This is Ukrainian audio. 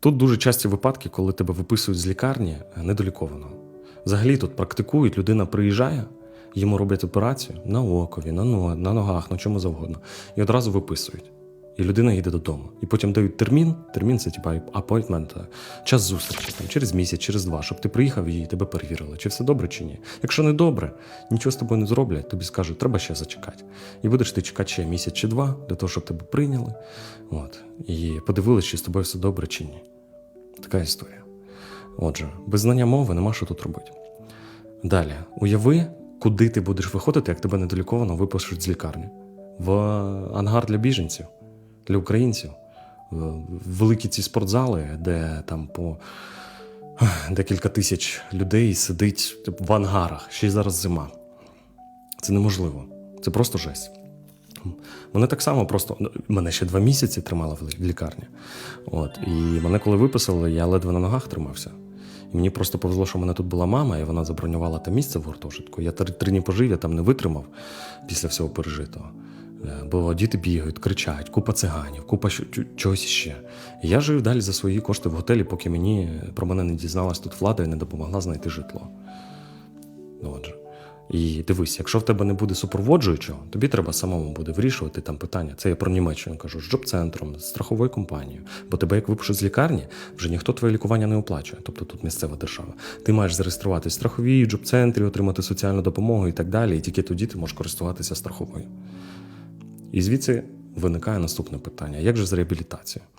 Тут дуже часті випадки, коли тебе виписують з лікарні е, недолікованого. Взагалі тут практикують, людина приїжджає, йому роблять операцію на окові, на, но- на ногах, на чому завгодно, і одразу виписують. І людина їде додому. І потім дають термін. Термін це типа апойтмент, час зустрічі там, через місяць, через два, щоб ти приїхав і тебе перевірили, чи все добре, чи ні. Якщо не добре, нічого з тобою не зроблять, тобі скажуть, треба ще зачекати. І будеш ти чекати ще місяць чи два для того, щоб тебе прийняли. От, і подивилися, чи з тобою все добре, чи ні. Така історія. Отже, без знання мови нема що тут робити. Далі, уяви, куди ти будеш виходити, як тебе недоліковано випишуть з лікарні. В ангар для біженців, для українців, великі ці спортзали, де там по декілька тисяч людей сидить в ангарах, ще й зараз зима. Це неможливо. Це просто жесть. Мене так само просто ну, мене ще два місяці тримали в лікарні. От, і мене коли виписали, я ледве на ногах тримався. І мені просто повезло, що в мене тут була мама, і вона забронювала там місце в гуртожитку. Я три дні пожив, я там не витримав після всього пережитого. Е, Бо діти бігають, кричать, купа циганів, купа чогось ще. Я жив далі за свої кошти в готелі, поки мені е, про мене не дізналась тут влада і не допомогла знайти житло. Отже. І дивись, якщо в тебе не буде супроводжуючого, тобі треба самому буде вирішувати там питання. Це я про Німеччину кажу, з джоб-центром, з страховою компанією. Бо тебе, як випишуть з лікарні, вже ніхто твоє лікування не оплачує, тобто тут місцева держава. Ти маєш зареєструватися в страховій, джоб-центрі, отримати соціальну допомогу і так далі. І тільки тоді ти можеш користуватися страховою. І звідси виникає наступне питання: як же з реабілітацією?